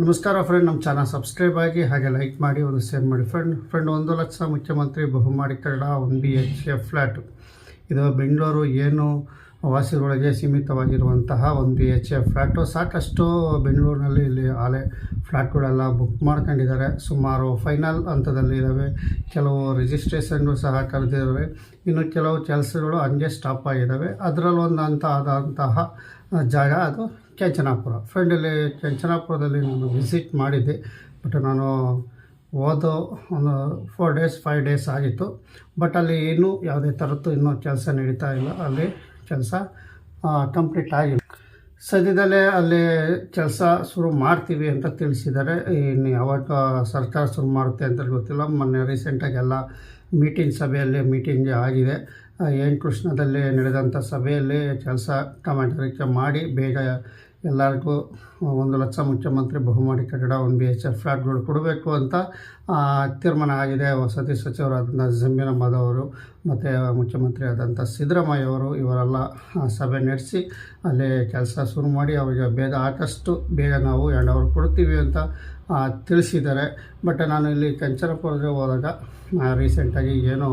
ನಮಸ್ಕಾರ ಫ್ರೆಂಡ್ ನಮ್ಮ channel subscribe ಆಗಿ ಹಾಗೆ ಲೈಕ್ ಮಾಡಿ ಒಂದು ಶೇರ್ ಮಾಡಿ. ಫ್ರೆಂಡ್ ಫ್ರೆಂಡ್ ಒಂದು ಲಕ್ಷ ಮುಖ್ಯಮಂತ್ರಿ ಬಹುಮಾಡಿ Kannada one B H F flat ಇದು ಬೆಂಗಳೂರು ಏನು ವಾಸಿಗಳೊಳಗೆ ಸೀಮಿತವಾಗಿರುವಂತಹ one B H F flat ಸಾಕಷ್ಟು ಬೆಂಗಳೂರಿನಲ್ಲಿ ಇಲ್ಲಿ ಆಲೆ ಫ್ಲ್ಯಾಟ್ಗಳೆಲ್ಲ ಬುಕ್ ಮಾಡ್ಕೊಂಡಿದ್ದಾರೆ. ಸುಮಾರು ಫೈನಲ್ ಹಂತದಲ್ಲಿ ಇದ್ದಾವೆ ಕೆಲವು ರಿಜಿಸ್ಟ್ರೇಷನ್ಗಳು ಸಹ ಕರೆದಿದ್ದಾವೆ ಇನ್ನು ಕೆಲವು ಕೆಲಸಗಳು ಹಂಗೆ ಸ್ಟಾಪ್ ಆಗಿದ್ದಾವೆ ಅದರಲ್ಲೊಂದು ಹಂತ ಆದಂತಹ ಜಾಗ ಅದು ಕೆಂಚನಾಪುರ. ಫ್ರೆಂಡಲ್ಲಿ ಕೆಂಚನಾಪುರದಲ್ಲಿ ನಾನು ವಿಸಿಟ್ ಮಾಡಿದ್ದೆ. ಬಟ್ ನಾನು ಹೋದ ಒಂದು ಫೋರ್ ಡೇಸ್ ಫೈವ್ ಡೇಸ್ ಆಗಿತ್ತು. ಬಟ್ ಅಲ್ಲಿ ಏನೂ ಯಾವುದೇ ಥರದ್ದು ಇನ್ನೂ ಕೆಲಸ ನಡೀತಾ ಇಲ್ಲ. ಅಲ್ಲಿ ಕೆಲಸ ಕಂಪ್ಲೀಟ್ ಆಗಿಲ್ಲ. ಸದ್ಯದಲ್ಲೇ ಅಲ್ಲಿ ಕೆಲಸ ಶುರು ಮಾಡ್ತೀವಿ ಅಂತ ತಿಳಿಸಿದ್ದಾರೆ. ಇನ್ನು ಯಾವಾಗ ಸರ್ಕಾರ ಶುರು ಮಾಡುತ್ತೆ ಅಂತ ಗೊತ್ತಿಲ್ಲ. ಮೊನ್ನೆ ರೀಸೆಂಟಾಗಿ ಎಲ್ಲ ಮೀಟಿಂಗ್ ಸಭೆಯಲ್ಲಿ ಮೀಟಿಂಗ್ ಆಗಿದೆ. ಏನು ಕೃಷ್ಣದಲ್ಲಿ ನಡೆದಂಥ ಸಭೆಯಲ್ಲಿ ಕೆಲಸ ಟಮಾಟರಿಕೆ ಮಾಡಿ ಬೇಗ ಎಲ್ಲರಿಗೂ ಒಂದು ಲಕ್ಷ ಮುಖ್ಯಮಂತ್ರಿ ಬಹುಮಾಡಿ ಕಟ್ಟಡ ಒಂದು ಬಿ ಎಚ್ ಎಫ್ ಫ್ಲ್ಯಾಟ್ಗಳು ಕೊಡಬೇಕು ಅಂತ ತೀರ್ಮಾನ ಆಗಿದೆ. ವಸತಿ ಸಚಿವರಾದಂಥ ಜಮೀರ್ ಅಹಮದ್ ಅವರು ಮತ್ತು ಮುಖ್ಯಮಂತ್ರಿ ಆದಂಥ ಸಿದ್ದರಾಮಯ್ಯ ಅವರು ಇವರೆಲ್ಲ ಸಭೆ ನಡೆಸಿ ಅಲ್ಲಿ ಕೆಲಸ ಶುರು ಮಾಡಿ ಅವರಿಗೆ ಬೇಗ ಆದಷ್ಟು ಬೇಗ ನಾವು ಎರಡು ಅವರ್ ಕೊಡ್ತೀವಿ ಅಂತ ತಿಳಿಸಿದ್ದಾರೆ. ಬಟ್ ನಾನು ಇಲ್ಲಿ ಕಂಚನಪುರಕ್ಕೆ ಹೋದಾಗ ರೀಸೆಂಟಾಗಿ ಏನೋ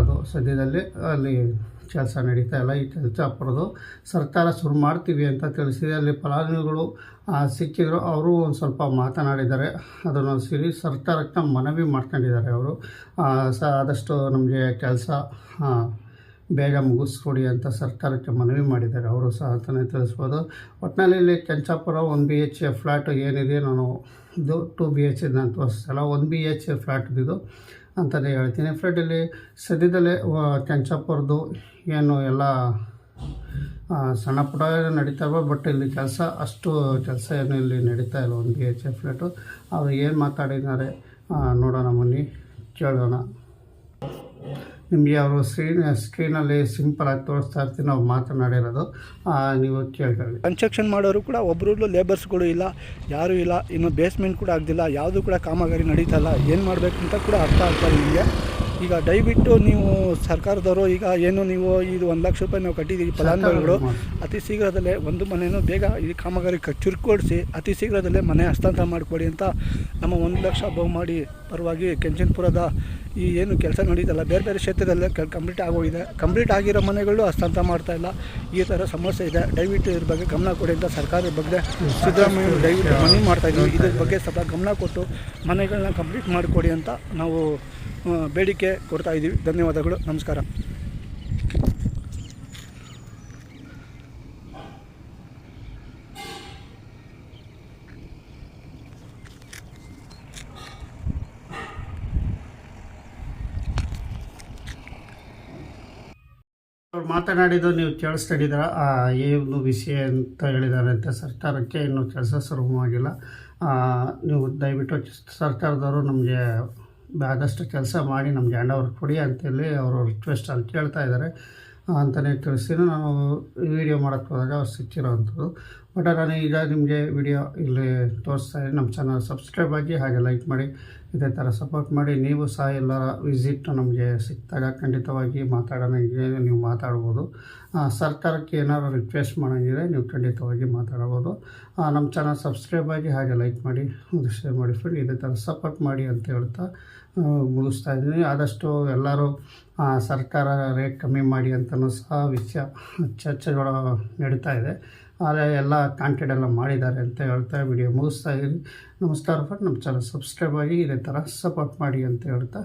ಅದು ಸದ್ಯದಲ್ಲಿ ಅಲ್ಲಿ ಕೆಲಸ ನಡೀತಾ ಇಲ್ಲ. ಈ ಕೆಲಸ ಅಪ್ಪರದು ಸರ್ಕಾರ ಶುರು ಮಾಡ್ತೀವಿ ಅಂತ ತಿಳಿಸಿದೆ. ಅಲ್ಲಿ ಫಲಾನುಭವಿಗಳು ಸಿಕ್ಕಿದ್ರು. ಅವರು ಒಂದು ಸ್ವಲ್ಪ ಮಾತನಾಡಿದ್ದಾರೆ. ಅದನ್ನು ಸಿರಿ ಸರ್ಕಾರಕ್ಕೆ ಮನವಿ ಮಾಡ್ಕೊಂಡಿದ್ದಾರೆ ಅವರು. ಸ, ಆದಷ್ಟು ನಮಗೆ ಕೆಲಸ ಬೇಗ ಮುಗಿಸ್ಕೊಡಿ ಅಂತ ಸರ್ಕಾರಕ್ಕೆ ಮನವಿ ಮಾಡಿದ್ದಾರೆ. ಅವರು ಸಹ ಅಂತಲೇ ತಿಳಿಸ್ಬೋದು. ಒಟ್ಟಿನಲ್ಲಿ ಇಲ್ಲಿ Kenchapura one B H flat ಏನಿದೆ, ನಾನು ಇದು ಟು ಬಿ ಎಚ್ ನಾನು ತೋರಿಸ್ತಲ್ಲ. One B H A flat ಇದು ಅಂತಲೇ ಹೇಳ್ತೀನಿ. ಫ್ರೆಂಡ್ ಇಲ್ಲಿ ಸದ್ಯದಲ್ಲೇ ಕೆಂಚಾಪುರದ್ದು ಏನು ಎಲ್ಲ ಸಣ್ಣ ನಡೀತಾ ನಡೀತಾವೆ ಬಟ್ ಇಲ್ಲಿ ಕೆಲಸ ಅಷ್ಟು ಕೆಲಸ ಏನು ಇಲ್ಲಿ ನಡೀತಾ ಇಲ್ಲ ಒಂದು ಬಿ ಎಚ್ ಎ ಫ್ಲ್ಯಾಟು ಅವರು ಏನು ಮಾತಾಡಿದ್ದಾರೆ ನೋಡೋಣ ಬನ್ನಿ ಕೇಳೋಣ. ನಿಮಗೆ ಅವರು ಸ್ಕ್ರೀನ್ ಸ್ಕ್ರೀನಲ್ಲಿ ಸಿಂಪಲಾಗಿ ತೋರಿಸ್ತಾ ಇರ್ತೀನಿ, ನಾವು ಮಾತನಾಡಿರೋದು. ನೀವು ಕೇಳ್ಕೊಳ್ಳಿ. ಕನ್ಸ್ಟ್ರಕ್ಷನ್ ಮಾಡೋರು ಕೂಡ ಒಬ್ಬರು ಲೇಬರ್ಸ್ಗಳು ಇಲ್ಲ, ಯಾರೂ ಇಲ್ಲ, ಇನ್ನು ಬೇಸ್ಮೆಂಟ್ ಕೂಡ ಆಗ್ದಿಲ್ಲ, ಯಾವುದು ಕೂಡ ಕಾಮಗಾರಿ ನಡೀತಾ ಇಲ್ಲ, ಏನು ಮಾಡಬೇಕು ಅಂತ ಕೂಡ ಅರ್ಥ ಆಗ್ತಾ ಇಲ್ಲ ನಿಮಗೆ. ಈಗ ದಯವಿಟ್ಟು ನೀವು ಸರ್ಕಾರದವರು ಈಗ ಏನು ನೀವು ಇದು ಒಂದು ಲಕ್ಷ ರೂಪಾಯಿ ನಾವು ಕಟ್ಟಿದ್ದೀವಿ ಫಲಾನುಭವಿಗಳು ಅತಿ ಶೀಘ್ರದಲ್ಲೇ ಒಂದು ಮನೆಯನ್ನು ಬೇಗ ಈ ಕಾಮಗಾರಿ ಚುರುಕುಗೊಳಿಸಿ ಅತಿ ಶೀಘ್ರದಲ್ಲೇ ಮನೆ ಹಸ್ತಾಂತರ ಮಾಡಿಕೊಡಿ ಅಂತ ನಮ್ಮ ಒಂದು ಲಕ್ಷ ಬಹುಮಾಡಿ ಪರವಾಗಿ ಕೆಂಚನ್ಪುರದ ಈ ಏನು ಕೆಲಸ ನಡೀತಲ್ಲ ಬೇರೆ ಬೇರೆ ಕ್ಷೇತ್ರದಲ್ಲೇ ಕಂಪ್ಲೀಟ್ ಆಗೋಗಿದೆ. ಕಂಪ್ಲೀಟ್ ಆಗಿರೋ ಮನೆಗಳು ಹಸ್ತಾಂತರ ಮಾಡ್ತಾ ಇಲ್ಲ. ಈ ಥರ ಸಮಸ್ಯೆ ಇದೆ. ದಯವಿಟ್ಟು ಇದ್ರ ಬಗ್ಗೆ ಗಮನ ಕೊಡಿ ಅಂತ ಸರ್ಕಾರದ ಬಗ್ಗೆ ಸಿದ್ದರಾಮಯ್ಯ ದಯವಿಟ್ಟು ಮನವಿ ಮಾಡ್ತಾ ಇದ್ದೀವಿ. ಇದ್ರ ಬಗ್ಗೆ ಸ್ವಲ್ಪ ಗಮನ ಕೊಟ್ಟು ಮನೆಗಳನ್ನ ಕಂಪ್ಲೀಟ್ ಮಾಡಿಕೊಡಿ ಅಂತ ನಾವು ಬೇಡಿಕೆ ಕೊಡ್ತಾ ಇದ್ದೀವಿ. ಧನ್ಯವಾದಗಳು. ನಮಸ್ಕಾರ. ಅವ್ರು ಮಾತನಾಡಿದ್ದು ನೀವು ಕೇಳಿಸ್ಕೊಂಡಿದ್ದೀರ. ಏನು ವಿಷಯ ಅಂತ ಹೇಳಿದ್ದಾರೆ ಅಂತ ಸರ್ಕಾರಕ್ಕೆ ಇನ್ನೂ ಕೆಲಸ ಆ, ನೀವು ದಯವಿಟ್ಟು ಸರ್ಕಾರದವರು ನಮಗೆ ಆದಷ್ಟು ಕೆಲಸ ಮಾಡಿ ನಮಗೆ ಹ್ಯಾಂಡ್ ಓವರ್ ಕೊಡಿ ಅಂತೇಳಿ ಅವರು ರಿಕ್ವೆಸ್ಟ್ ಅಲ್ಲಿ ಕೇಳ್ತಾ ಇದ್ದಾರೆ. ಅಂತಲೇ ತಿಳಿಸಿದ್ರು ನಾನು ವಿಡಿಯೋ ಮಾಡೋಕ್ಕೆ ಹೋದಾಗ ಅವ್ರು ಸಿಕ್ಕಿರೋವಂಥದ್ದು. ಬಟ್ ನಾನು ಈಗ ನಿಮಗೆ ವಿಡಿಯೋ ಇಲ್ಲಿ ತೋರಿಸ್ತಾ ಇದ್ದೀನಿ. ನಮ್ಮ ಚಾನಲ್ ಸಬ್ಸ್ಕ್ರೈಬ್ ಆಗಿ ಹಾಗೆ ಲೈಕ್ ಮಾಡಿ, ಇದೇ ಥರ ಸಪೋರ್ಟ್ ಮಾಡಿ. ನೀವು ಸಹ ಎಲ್ಲರ ವಿಸಿಟ್ ನಮಗೆ ಸಿಕ್ಕಿದಾಗ ಖಂಡಿತವಾಗಿ ಮಾತಾಡೋಣ. ನೀವು ಮಾತಾಡ್ಬೋದು. ಸರ್ಕಾರಕ್ಕೆ ಏನಾದ್ರು ರಿಕ್ವೆಸ್ಟ್ ಮಾಡೋಂಗಿದ್ರೆ ನೀವು ಖಂಡಿತವಾಗಿ ಮಾತಾಡ್ಬೋದು. ನಮ್ಮ ಚಾನಲ್ ಸಬ್ಸ್ಕ್ರೈಬ್ ಆಗಿ ಹಾಗೆ ಲೈಕ್ ಮಾಡಿ ಶೇರ್ ಮಾಡಿ ಫ್ರೆಂಡ್ ಇದೇ ಥರ ಸಪೋರ್ಟ್ ಮಾಡಿ ಅಂತ ಹೇಳ್ತಾ ಮುಗಿಸ್ತಾ ಇದ್ದೀನಿ. ಆದಷ್ಟು ಎಲ್ಲರೂ ಸರ್ಕಾರ ರೇಟ್ ಕಮ್ಮಿ ಮಾಡಿ ಅಂತಲೂ ಸಹ ವಿಷಯ ಚರ್ಚೆಗಳು ನಡೀತಾ ಇದೆ. ಆದರೆ ಎಲ್ಲ ಕಾಂಟೆಂಟ್ ಎಲ್ಲ ಮಾಡಿದ್ದಾರೆ ಅಂತ ಹೇಳ್ತಾ ವಿಡಿಯೋ ಮುಗಿಸ್ತಾ ಇದ್ದೀನಿ. ನಮಸ್ಕಾರ ನಮ್ಮ ಚಾನಲ್ ಸಬ್ಸ್ಕ್ರೈಬ್ ಆಗಿ ಇದೇ ಥರ ಸಪೋರ್ಟ್ ಮಾಡಿ ಅಂತ ಹೇಳ್ತಾ